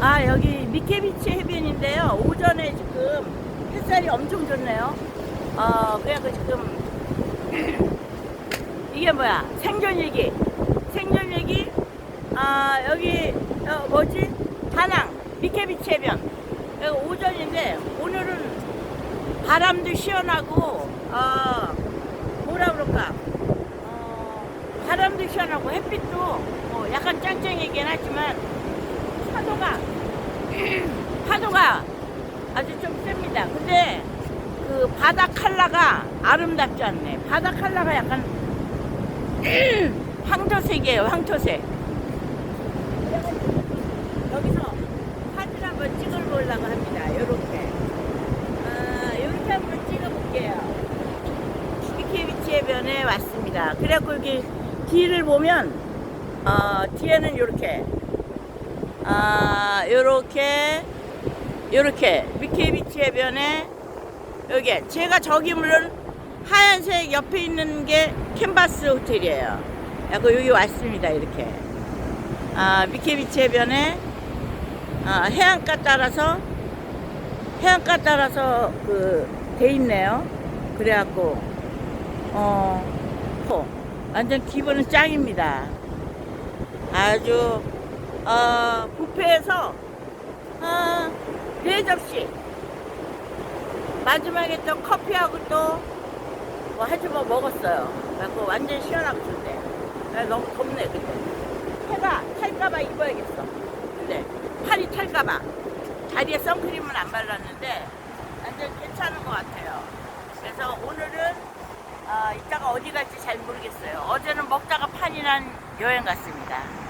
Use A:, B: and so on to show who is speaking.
A: 아 여기 미케비치 해변인데요. 오전에 지금 햇살이 엄청 좋네요. 어 그래갖고 지금 이게 뭐야? 생존일기. 생존일기? 아 여기 어, 뭐지? 다낭 미케비치 해변. 오전인데 오늘은 바람도 시원하고 어 뭐라 그럴까? 어, 바람도 시원하고 햇빛도 뭐 약간 짱짱이긴 하지만 파도가 아주 좀 셉니다. 근데 그 바다 칼라가 아름답지 않네. 바다 칼라가 약간 황토색이에요. 황토색. 여기서 사진 한번 찍어보려고 합니다. 이렇게. 아, 이렇게 한번 찍어볼게요. 비케비치 해변에 왔습니다. 그래갖고 여기 뒤를 보면 어, 뒤에는 이렇게 아, 요렇게, 요렇게, 미케비치 해변에, 여기, 제가 저기 물론 하얀색 옆에 있는 게 캔바스 호텔이에요. 그래서 여기 왔습니다, 이렇게. 아, 미케비치 해변에, 아, 해안가 따라서, 해안가 따라서 그, 돼 있네요. 그래갖고, 어, 어, 완전 기분은 짱입니다. 아주 어, 뷔페에서 어, 네 접시 마지막에 또 커피하고 또뭐 해주고 먹었어요. 그래서 완전 시원하고 좋대. 그래, 너무 덥네 근데 해가 탈까봐 입어야겠어. 근데 팔이 탈까봐 다리에 선크림은 안 발랐는데 완전 괜찮은 것 같아요. 그래서 오늘은 어, 이따가 어디 갈지 잘 모르겠어요. 어제는 먹다가 판이 난 여행 갔습니다.